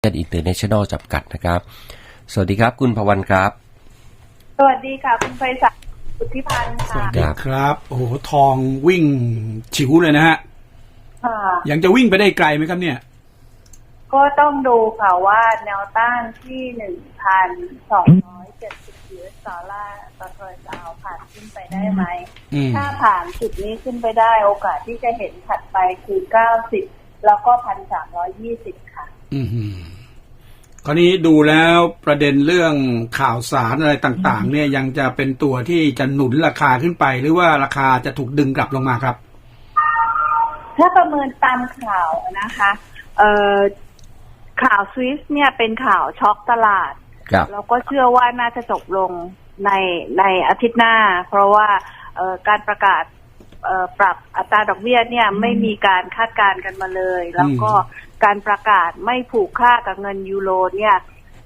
เอินเตอร์เนชั่นแนลจำกัดนะครับ สวัสดีครับ คุณพวันครับ สวัสดีค่ะ คุณไพศาลสุทธิพันธ์สวัค่ะสดีครับ โอ้โห ทองวิ่งฉิวเลยนะฮะ ค่ะ ยังจะวิ่งไปได้ไกลไหมครับเนี่ย ก็ต้องดูค่ะว่าแนวต้านที่หนึ่งพันสองร้อยเจ็ดสิบยูเอสดอลลาร์ต่อทอยจะเอาผ่านขึ้นไปได้ไหม อืม ถ้าผ่านจุดนี้ขึ้นไปได้โอกาสที่จะเห็นถัดไปคือเก้าสิบแล้วก็พันสามร้อยยี่สิบค่ะ อืมฮึคราวนี้ดูแล้วประเด็นเรื่องข่าวสารอะไรต่าง ๆ เนี่ยยังจะเป็นตัวที่จะหนุนราคาขึ้นไป หรือว่าราคาจะถูกดึงกลับลงมาครับ ถ้าประเมินตามข่าวนะคะ เอ่อข่าวสวิสเนี่ยเป็นข่าวช็อกตลาดครับเราก็เชื่อว่าน่าจะจบลงในในอาทิตย์หน้า เพราะว่าเอ่อการประกาศเอ่อปรับอัตราดอกเบี้ยเนี่ยไม่มีการคาดการณ์กันมาเลย แล้วก็ การประกาศไม่ผูกค่ากับเงินยูโรเนี่ย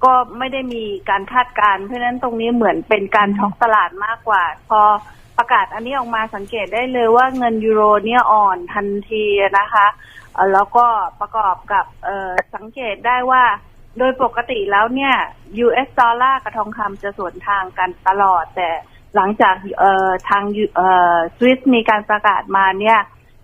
ก็ไม่ได้มีการคาดการณ์เพราะนั้นตรงนี้เหมือนเป็นการช็อกตลาดมากกว่า พอประกาศอันนี้ออกมาสังเกตได้เลยว่าเงินยูโรเนี่ยอ่อนทันทีนะคะแล้วก็ประกอบกับสังเกตได้ว่าโดยปกติแล้วเนี่ย US ดอลลาร์กับทองคำจะสวนทางกันตลอด แต่หลังจากทางสวิสมีการประกาศมาเนี่ย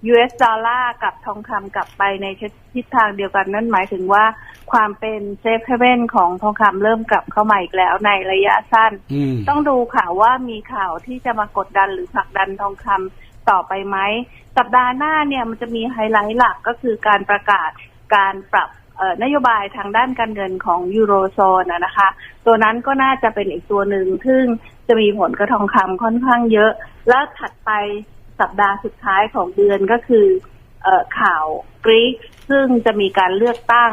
US ดอลลาร์กับทองคำกลับไปในทิศทางเดียวกันนั่นหมายถึงว่าความเป็นเซฟเฮเว่นของทองคำเริ่มกลับเข้ามาอีกแล้วในระยะสั้นอืมต้องดูค่ะว่ามีข่าวที่จะมากดดันหรือผลักดันทองคำต่อไปไหม สัปดาห์หน้าเนี่ยมันจะมีไฮไลท์หลักก็คือการประกาศการปรับเอ่อนโยบายทางด้านการเงินของยูโรโซนนะนะคะ ตัวนั้นก็น่าจะเป็นอีกตัวหนึ่งซึ่งจะมีผลกระทองคำค่อนข้างเยอะ แล้วถัดไป สัปดาห์สุดท้ายของเดือนก็คือเออข่าวกรีกซึ่งจะมีการเลือกตั้ง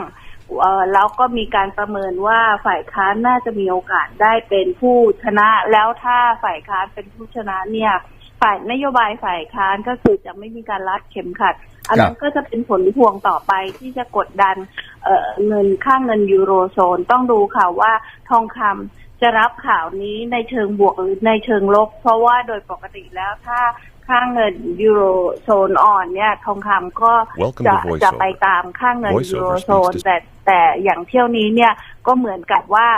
เอ่อแล้วก็มีการประเมินว่าฝ่ายค้านน่าจะมีโอกาสได้เป็นผู้ชนะ แล้วถ้าฝ่ายค้านเป็นผู้ชนะเนี่ย ฝ่ายนโยบายฝ่ายค้านก็คือจะไม่มีการรัดเข็มขัด อันนั้นก็จะเป็นผลพวงต่อไปที่จะกดดันเอ่อเงินค่าเงินยูโรโซน ต้องดูค่ะว่าทองคำจะรับข่าวนี้ในเชิงบวกหรือในเชิงลบ เพราะว่าโดยปกติแล้วถ้า ค่าเงินยูโรโซนอ่อนเนี่ยทองคำก็ Welcome จะ to Voiceover จะไปตามค่าเงิน Voiceover ยูโรโซน speaks to- แต่แต่อย่างเที่ยวนี้เนี่ยก็เหมือนกับว่า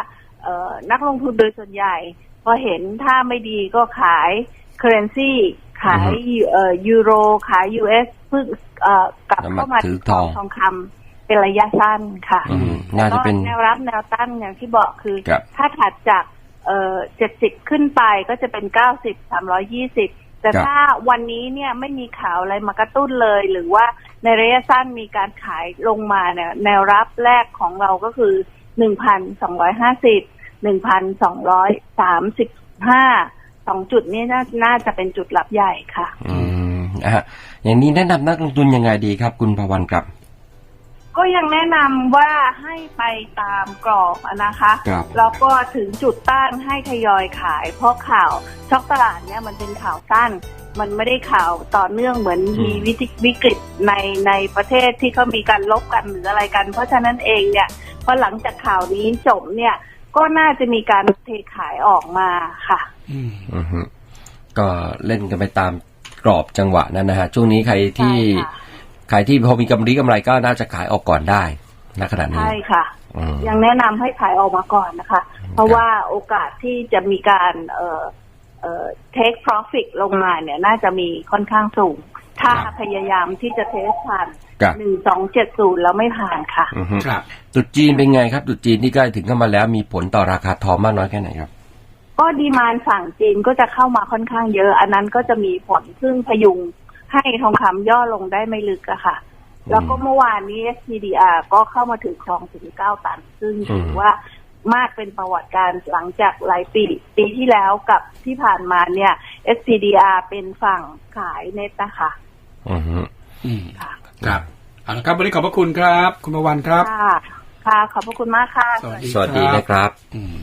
เอ่อนักลงทุนโดยส่วนใหญ่ พอเห็นถ้าไม่ดีก็ขายเคอร์เรนซีขายเอ่อยูโรขายยูเอสเพิ่งเอ่อกลับเข้ามาถืถืออททอองงทองคำเป็นระยะสั้นค่ะอืมน่าจะเป็นแล้วก็แนวรับแนวต้านอย่างที่บอกคือครับถ้าถัดจากเอ่อเจ็ดสิบขึ้นไปก็จะเป็นเก้าสิบสามร้อยี่สิบ แต่ครับถ้าวันนี้เนี่ยไม่มีข่าวอะไรมากระตุ้นเลย หรือว่าในระยะสั้นมีการขายลงมาเนี่ยแนวรับแรกของเราก็คือหนึ่งพันสองร้อยห้าสิบหนึ่งพันสองร้อยสามสิบห้าสองจุดนี้น่าน่าจะเป็นจุดรับใหญ่ค่ะ อืมนะฮะอย่างนี้แนะนำนักลงทุนยังไงดีครับ คุณพวันครับ ก็ยังแนะนำว่าให้ไปตามกรอบอะนะคะครับแล้วก็ถึงจุดต้านให้ทยอยขาย เพราะข่าวช็อกตลาดเนี่ยมันเป็นข่าวสั้น มันไม่ได้ข่าวต่อเนื่องเหมือนอืม มีวิกวิกฤตในในประเทศที่เขามีการลบกันหรืออะไรกัน เพราะฉะนั้นเองเนี่ยพอหลังจากข่าวนี้จบเนี่ยก็น่าจะมีการเทขายออกมาค่ะ อืม อือฮึก็เล่นกันไปตามกรอบจังหวะนั้นนะฮะช่วงนี้ใครที่ใช่ค่ะ ใครที่พอมีกำไรกำไรก็น่าจะขายออกก่อนได้ณขณะนี้ใช่ค่ะอืมยังแนะนำให้ขายออกมาก่อนนะคะ เพราะว่าโอกาสที่จะมีการเอ่อเอ่อ take profit ลงมาเนี่ยน่าจะมีค่อนข้างสูง ถ้าครับพยายามที่จะเทสผ่านครับหนึ่งสองเจ็ดศูนย์แล้วไม่ผ่านค่ะอือฮึครับตรุดจีนเป็นไงครับตรุดจีนที่ใกล้ถึงเข้ามาแล้วมีผลต่อราคาทองมากน้อยแค่ไหนครับ ก็ดีมานฝั่งจีนก็จะเข้ามาค่อนข้างเยอะ อันนั้นก็จะมีผลซึ่งพยุง ให้ทองคำย่อลงได้ไม่ลึกอะค่ะ แล้วก็เมื่อวานนี้ SPDR ก็เข้ามาถือครองถึงเก้าตัน ซึ่งถือว่ามากเป็นประวัติการณ์หลังจากหลายปีปีที่แล้วกับที่ผ่านมาเนี่ย SPDR เป็นฝั่งขายเน็ตนะคะอือฮึอืมค่ะครับเอาละครับวันนี้ขอบพระคุณครับ คุณประวันครับ ค่ะ ค่ะ ขอบพระคุณมากค่ะ สวัสดีสวัสดีนะครับอืม